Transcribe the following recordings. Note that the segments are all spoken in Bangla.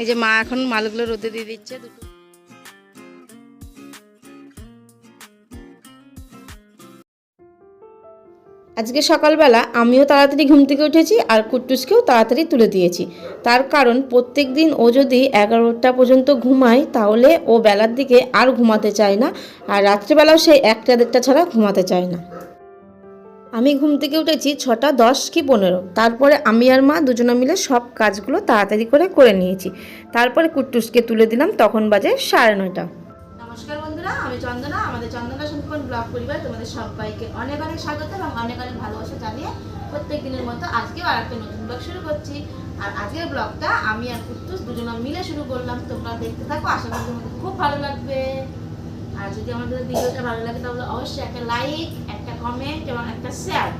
এই যে মা এখন মালগুলো রোদে দিয়ে দিচ্ছে দুটো। আজকে সকালবেলা আমিও তাড়াতাড়ি ঘুম থেকে উঠেছি আর কুট্টুসকেও তাড়াতাড়ি তুলে দিয়েছি। তার কারণ প্রত্যেক দিন ও যদি এগারোটা পর্যন্ত ঘুমায়, তাহলে ও বেলার দিকে আর ঘুমাতে চায় না। আর রাত্রেবেলাও সে একটা দেড়টা ছাড়া ঘুমাতে চায় না। আমি ঘুম থেকে উঠেছি ছটা, দশ কি পনেরো। তারপরে আমি আর মা দুজনে মিলে সব কাজগুলো তাড়াতাড়ি করে করে নিয়েছি। তারপরে কুট্টুসকে তুলে দিলাম, তখন বাজে সাড়ে নয়টা। নমস্কার বন্ধুরা, আমি চন্দনা, আমাদের চন্দনা সম্পূর্ণ ব্লগ পরিবার তোমাদের সবাইকে অনেক অনেক স্বাগত এবং অনেক অনেক ভালোবাসা জানিয়ে প্রত্যেক দিনের মতো আজকেও আর একটা নতুন ব্লগ শুরু করছি। আর আজকের ব্লগটা আমি আর কুট্টুস দুজনে মিলে শুরু করলাম, তোমরা দেখতে থাকো, আশা করি তোমাদের খুব ভালো লাগবে। আর যদি আমাদের ভিডিওটা ভালো লাগে তাহলে অবশ্যই একটা লাইক কমেন্ট এবং একটা শেয়ার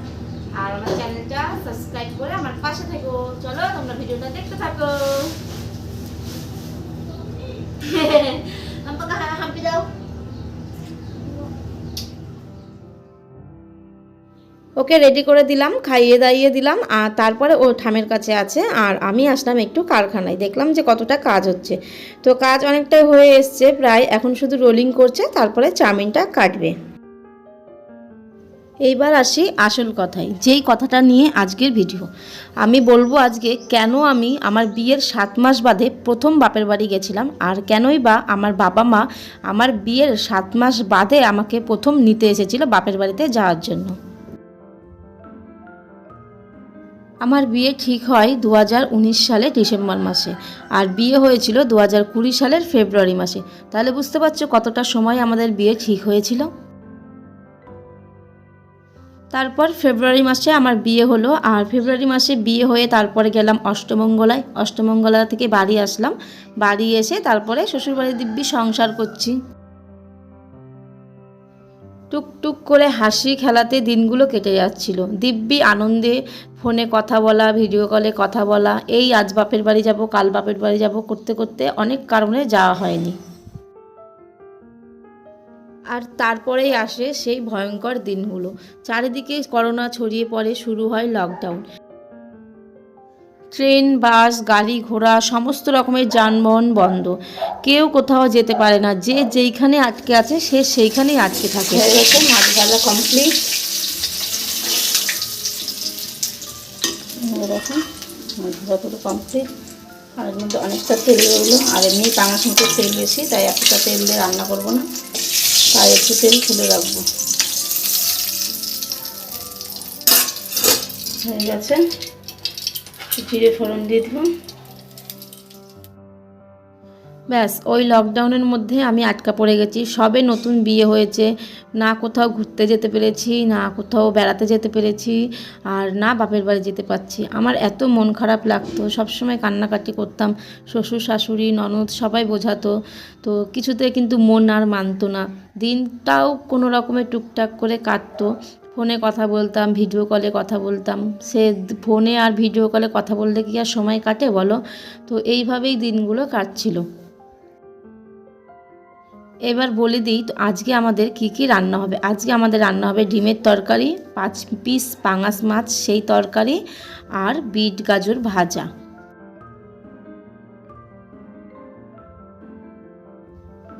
আর আমার চ্যানেলটা সাবস্ক্রাইব করে আমার পাশে থেকো। চলো, তোমরা ভিডিওটা দেখতে থাকো। হাম্পি দাও ওকে রেডি করে দিলাম, খাইয়ে দাইয়ে দিলাম, আর তারপরে ও ঠামের কাছে আছে, আর আমি আসলাম একটু কারখানায়। দেখলাম যে কতটা কাজ হচ্ছে। তো কাজ অনেকটা হয়ে এসছে, প্রায় এখন শুধু রোলিং করছে, তারপরে চাউমিনটা কাটবে। এইবার আসি আসল কথায়, যেই কথাটা নিয়ে আজকের ভিডিও। আমি বলব আজকে কেন আমি আমার বিয়ের সাত মাস বাদে প্রথম বাপের বাড়ি গেছিলাম আর কেনই বা আমার বাবা মা আমার বিয়ের সাত মাস বাদে আমাকে প্রথম নিতে এসেছিল বাপের বাড়িতে যাওয়ার জন্য। আমার বিয়ে ঠিক হয় দু হাজার উনিশ সালে ডিসেম্বর মাসে আর বিয়ে হয়েছিল দু হাজার কুড়ি সালের ফেব্রুয়ারি মাসে। তাহলে বুঝতে পারছ কতটা সময় আমাদের বিয়ে ঠিক হয়েছিল? তারপর ফেব্রুয়ারি মাসে আমার বিয়ে হলো, আর ফেব্রুয়ারি মাসে বিয়ে হয়ে তারপরে গেলাম অষ্টমঙ্গলায়। অষ্টমঙ্গলা থেকে বাড়ি আসলাম। বাড়ি এসে তারপরে শ্বশুরবাড়ি দিব্যি সংসার করছি। টুকটুক করে হাসি খেলাতে দিনগুলো কেটে যাচ্ছিল। দিব্যি আনন্দে ফোনে কথা বলা, ভিডিও কলে কথা বলা, এই আজ বাপের বাড়ি যাব, কাল বাপের বাড়ি যাব করতে করতে অনেক কারণে যাওয়া হয়নি। আর তারপরেই আসে সেই ভয়ঙ্কর দিনগুলো। চারিদিকে করোনা ছড়িয়ে পড়ে, শুরু হয় লকডাউন ট্রেন, বাস, গাড়ি ঘোড়া, সমস্ত রকমের যানবাহন বন্ধ। কেউ কোথাও যেতে পারে না। যে যেইখানে আটকে আছে, সে সেইখানেই আটকে থাকে। আর অনেকটা তেল আর এমনি পাঙাশ মাছের তেল বেশি, তাই এতটা তেল দিয়ে রান্না করব না। তাই একটু তেল খুলে রাখব। হয়ে গেছে। জিরে ফোড়ন দিয়ে দিব। ব্যাস, ওই লকডাউনের মধ্যে আমি আটকা পড়ে গেছি। সবে নতুন বিয়ে হয়েছে। না কোথাও ঘুরতে যেতে পেরেছি, না কোথাও বেড়াতে যেতে পেরেছি, আর না বাপের বাড়ি যেতে পারছি। আমার এত মন খারাপ লাগতো, সবসময় কান্নাকাটি করতাম। শ্বশুর, শাশুড়ি, ননদ সবাই বোঝাতো। তো কিছুতে কিন্তু মন আর মানতো না। দিনটাও কোনো রকমের টুকটাক করে কাটতো। ফোনে কথা বলতাম ভিডিও কলে কথা বলতাম। সে ফোনে আর ভিডিও কলে কথা বললে কি আর সময় কাটে বলো? তো এইভাবেই দিনগুলো কাটছিল। এবার বলে দিই, তো আজকে আমাদের কি কি রান্না হবে? আজকে আমাদের রান্না হবে ডিমের তরকারি, পাঁচ পিস পাঙাশ মাছ, সেই তরকারি আর বিট গাজর ভাজা।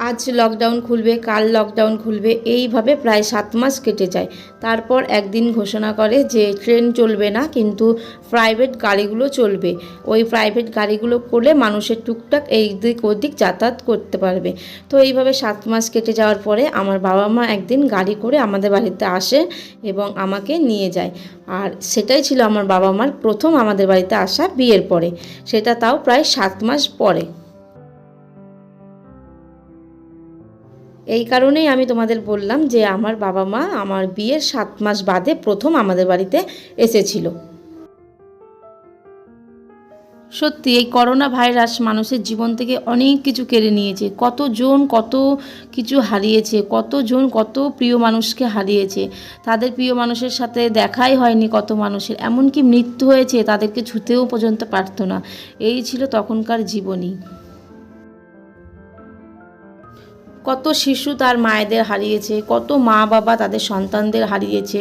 আজ লকডাউন খুলবে, কাল লকডাউন খুলবে, এইভাবে প্রায় সাত মাস কেটে যায়। তারপর একদিন ঘোষণা করে যে ট্রেন চলবে না, কিন্তু প্রাইভেট গাড়িগুলো চলবে। ওই প্রাইভেট গাড়িগুলো করলে মানুষের টুকটাক এই দিক ওদিক যাতায়াত করতে পারবে। তো এইভাবে সাত মাস কেটে যাওয়ার পরে আমার বাবা মা একদিন গাড়ি করে আমাদের বাড়িতে আসে এবং আমাকে নিয়ে যায়। আর সেটাই ছিল আমার বাবা মার প্রথম আমাদের বাড়িতে আসা বিয়ের পরে। সেটা তাও প্রায় সাত মাস পরে। এই কারণেই আমি তোমাদের বললাম যে আমার বাবা মা আমার বিয়ের সাত মাস বাদে প্রথম আমাদের বাড়িতে এসেছিল। সত্যি এই করোনা ভাইরাস মানুষের জীবন থেকে অনেক কিছু কেড়ে নিয়েছে। কতজন কত কিছু হারিয়েছে, কতজন কত প্রিয় মানুষকে হারিয়েছে। তাদের প্রিয় মানুষের সাথে দেখাই হয়নি কত মানুষের। এমনকি মৃত্যু হয়েছে, তাদেরকে ছুতেও পর্যন্ত পারতো না। এই ছিল তখনকার জীবনী। কত শিশু তার মায়েদের হারিয়েছে, কত মা বাবা তাদের সন্তানদের হারিয়েছে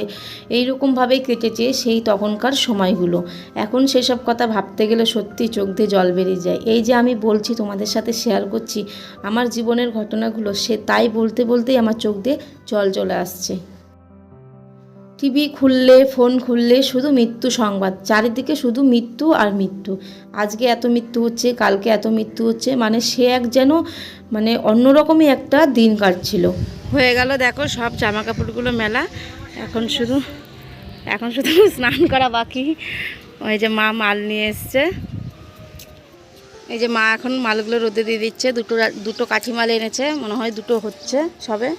এই রকমভাবেই কেটেছে সেই তখনকার সময়গুলো। এখন সেসব কথা ভাবতে গেলে সত্যি চোখ দিয়ে জল বেরিয়ে যায়। এই যে আমি বলছি, তোমাদের সাথে শেয়ার করছি, আমার জীবনের ঘটনাগুলো, সে তাই বলতে, বলতেই আমার চোখ দিয়ে জল চলে আসছে। টিভি খুললে, ফোন খুললে শুধু মৃত্যু সংবাদ। চারিদিকে শুধু মৃত্যু আর মৃত্যু। আজকে এত মৃত্যু হচ্ছে, কালকে এত মৃত্যু হচ্ছে মানে সে এক যেন মানে অন্যরকমই একটা দিন কাটছিল। হয়ে গেল দেখো সব জামা কাপড়গুলো মেলা। এখন শুধু এখন শুধু স্নান করা বাকি। ওই যে মা মাল নিয়ে এসছে। এই যে মা এখন মালগুলো রোদে দিয়ে দিচ্ছে। দুটো দুটো কাঠি মাল এনেছে। মনে হয় দুটো হচ্ছে সবে।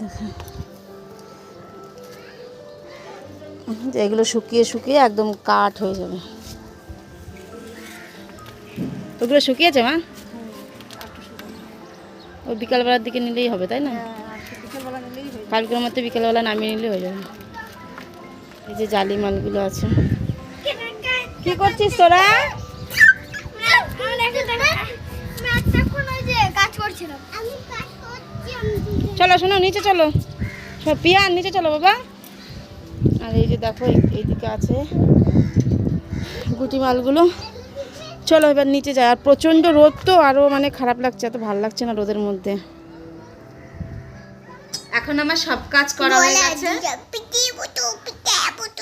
এই দেখো যে এগুলো শুকিয়ে শুকিয়ে একদম কাঠ হয়ে যাবে। ওগুলো শুকিয়েছে, মা? ওই বিকালবেলার দিকে নিলেই হবে, তাই না? কালকের মধ্যে বিকালবেলা নামিয়ে নিলে হয়ে যাবে। এই যে জালি মালগুলো আছে। কি করছিস তোরা? কাজ করছিলাম আমি কাজ করছি আমি চলো শোনো নিচে চলো। সব পিয়া নিচে চলো বাবা। আর এই যে দেখো এই- এইদিকে আছে গুটি মালগুলো চলো এবার নিচে যাই। আর প্রচণ্ড রোদ তো আরও মানে খারাপ লাগছে এত ভালো লাগছে না রোদের মধ্যে। এখন আমার সব কাজ করা হয়ে গেছে।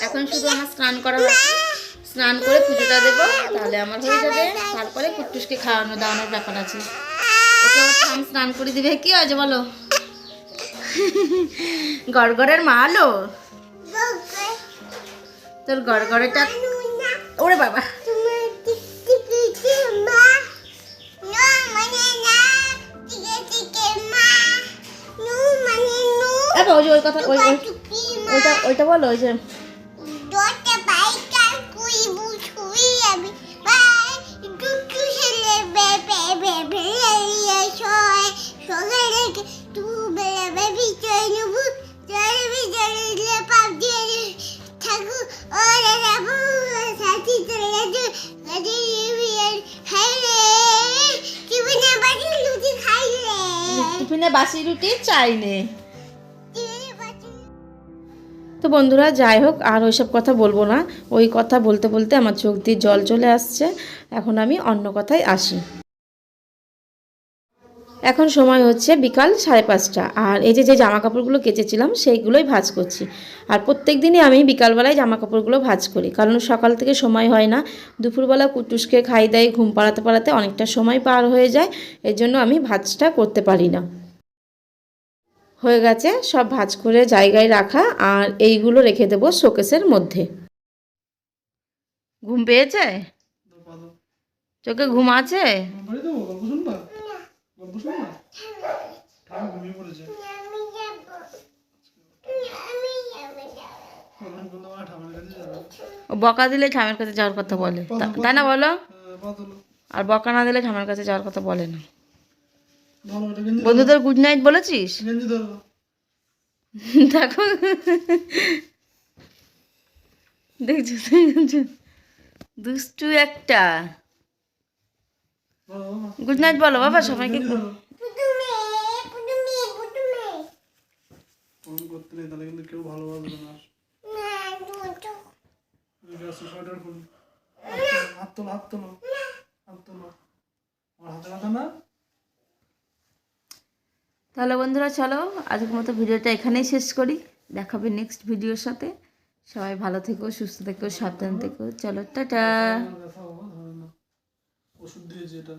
এখন শুধু আমার স্নান করা বাকি স্নান করে পুজোটা দেবো তাহলে আমার হয়ে যাবে। তারপরে কুট্টুসকে খাওয়ানো দাওয়ানোর ব্যাপার আছে। ওকে ওর স্নান করে দিবে। কি হয়েছে বলো? গড়গড়ের মা আলো? তোর গড়গড়েটা ওরে বাবা। ওই যে ওই কথা ওই ওই- ওইটা ওইটা বলো ওই যে টিফিনে বাসি রুটি, চাই নে। তো বন্ধুরা, যাই হোক, আর ওইসব কথা বলব না। ওই কথা বলতে বলতে আমার চোখ দিয়ে জল চলে আসছে। এখন আমি অন্য কথায় আসি। এখন সময় হচ্ছে বিকাল সাড়ে পাঁচটা। আর এই যে যে জামা কাপড়গুলো কেচেছিলাম, সেইগুলোই ভাজ করছি। আর প্রত্যেক দিনই আমি বিকালবেলায় জামা কাপড়গুলো ভাজ করি। কারণ সকাল থেকে সময় হয় না। দুপুরবেলা কুটুসকে খাই দেয়, ঘুম পাড়াতে পাড়াতে অনেকটা সময় পার হয়ে যায়। এর জন্য আমি ভাজটা করতে পারি না। হয়ে গেছে, সব ভাজ করে জায়গায় রাখা আর এইগুলো রেখে দেবো শোকেসের মধ্যে। ঘুম পেয়েছে? চোখে ঘুম আছে? বকা দিলে ঠামের কাছে যাওয়ার কথা বলে। তাই না বলো? আর বকা না দিলে ঠামের কাছে যাওয়ার কথা বলে না। বন্ধুদের গুড নাইট বলেছিস? দেখো। দেখছ? দুষ্টু একটা। গুড নাইট বলো বাবা সবাইকে। না। হাত আমার হাতে না? তাহলে বন্ধুরা, চলো আজকের মতো ভিডিওটা এখানেই শেষ করি। দেখাবে নেক্সট ভিডিওর সাথে। সবাই ভালো থেকো, সুস্থ থেকো, সাবধান থেকো। চলো, টাটা। ওষুধ দিয়ে এটা।